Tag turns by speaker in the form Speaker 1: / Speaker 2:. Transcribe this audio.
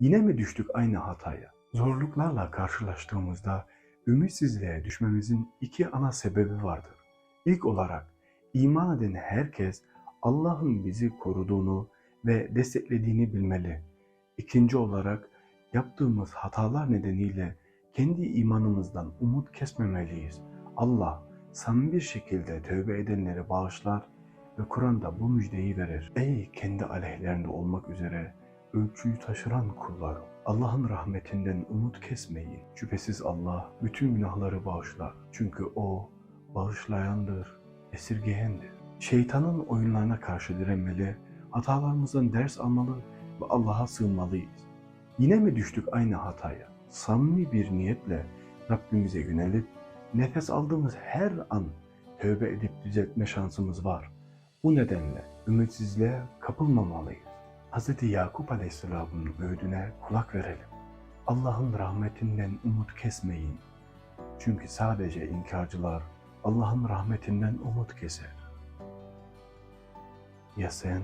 Speaker 1: Yine mi düştük aynı hataya? Zorluklarla karşılaştığımızda ümitsizliğe düşmemizin iki ana sebebi vardır. İlk olarak iman eden herkes Allah'ın bizi koruduğunu ve desteklediğini bilmeli. İkinci olarak yaptığımız hatalar nedeniyle kendi imanımızdan umut kesmemeliyiz. Allah samimi bir şekilde tövbe edenleri bağışlar ve Kur'an'da bu müjdeyi verir. Ey kendi aleyhlerinde olmak üzere ölçüyü taşıran kullarım. Allah'ın rahmetinden umut kesmeyin. Şüphesiz Allah bütün günahları bağışlar. Çünkü O bağışlayandır, esirgeyendir. Şeytanın oyunlarına karşı direnmeli, hatalarımızdan ders almalı ve Allah'a sığınmalıyız. Yine mi düştük aynı hataya? Samimi bir niyetle Rabbimize yönelip nefes aldığımız her an tövbe edip düzeltme şansımız var. Bu nedenle ümitsizliğe kapılmamalıyız. Hz. Yakup Aleyhisselam'ın öğüdüne kulak verelim. Allah'ın rahmetinden umut kesmeyin. Çünkü sadece inkarcılar Allah'ın rahmetinden umut keser. Ya sen?